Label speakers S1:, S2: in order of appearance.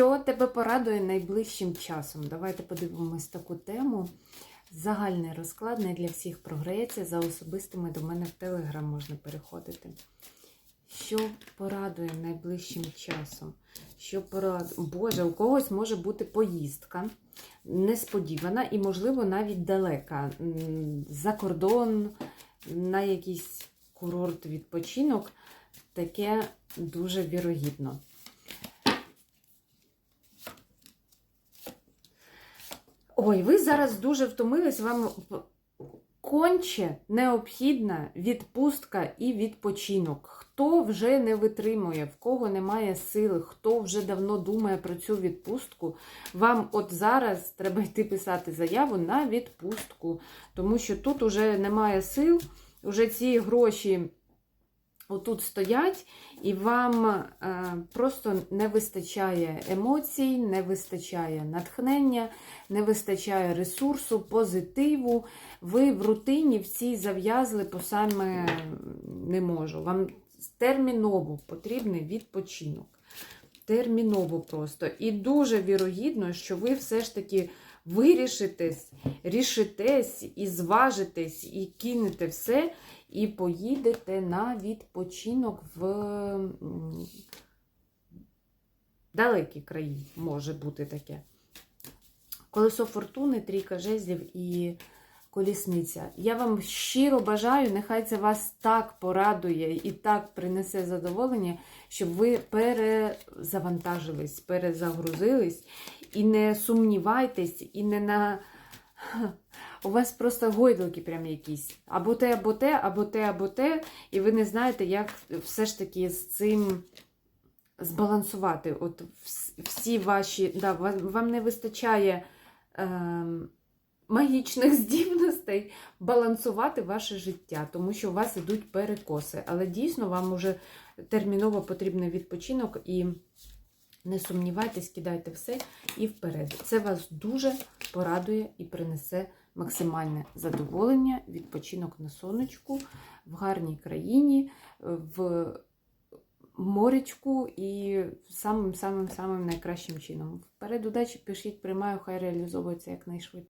S1: Що тебе порадує найближчим часом? Давайте подивимось таку тему. Загальний розклад не для всіх програється. За особистими до мене в Телеграм можна переходити. Що порадує найближчим часом? Що порадує? Боже, у когось може бути поїздка несподівана і, можливо, навіть далека. За кордон, на якийсь курорт відпочинок. Таке дуже вірогідно. Ой, ви зараз дуже втомились, вам конче необхідна відпустка і відпочинок. Хто вже не витримує, в кого немає сили, хто вже давно думає про цю відпустку, вам от зараз треба йти писати заяву на відпустку, тому що тут уже немає сил, уже ці гроші отут стоять, і вам е, просто не вистачає емоцій, не вистачає натхнення, не вистачає ресурсу, позитиву. Ви в рутині в цій зав'язли, по саме не можу. Вам терміново потрібний відпочинок. Терміново просто. І дуже вірогідно, що ви все ж таки вирішитесь, рішитесь і зважитесь, і кинете все, і поїдете на відпочинок в м, далекі краї, може бути таке. Колесо фортуни, трійка жезлів і колісниця. Я вам щиро бажаю, нехай це вас так порадує і так принесе задоволення, щоб ви перезавантажились, перезагрузились і не сумнівайтесь, і не на. У вас просто гойдалки прям якісь. Або те, або те, або те, або те, і ви не знаєте, як все ж таки з цим збалансувати. От всі ваші. Да, вам не вистачає ем, магічних здібностей балансувати ваше життя, тому що у вас ідуть перекоси. Але дійсно вам уже терміново потрібний відпочинок і. Не сумнівайтесь, кидайте все і вперед. Це вас дуже порадує і принесе максимальне задоволення, відпочинок на сонечку, в гарній країні, в моречку і самим-самим-самим найкращим чином. Вперед, удачі, пишіть, приймаю, хай реалізовується якнайшвидше.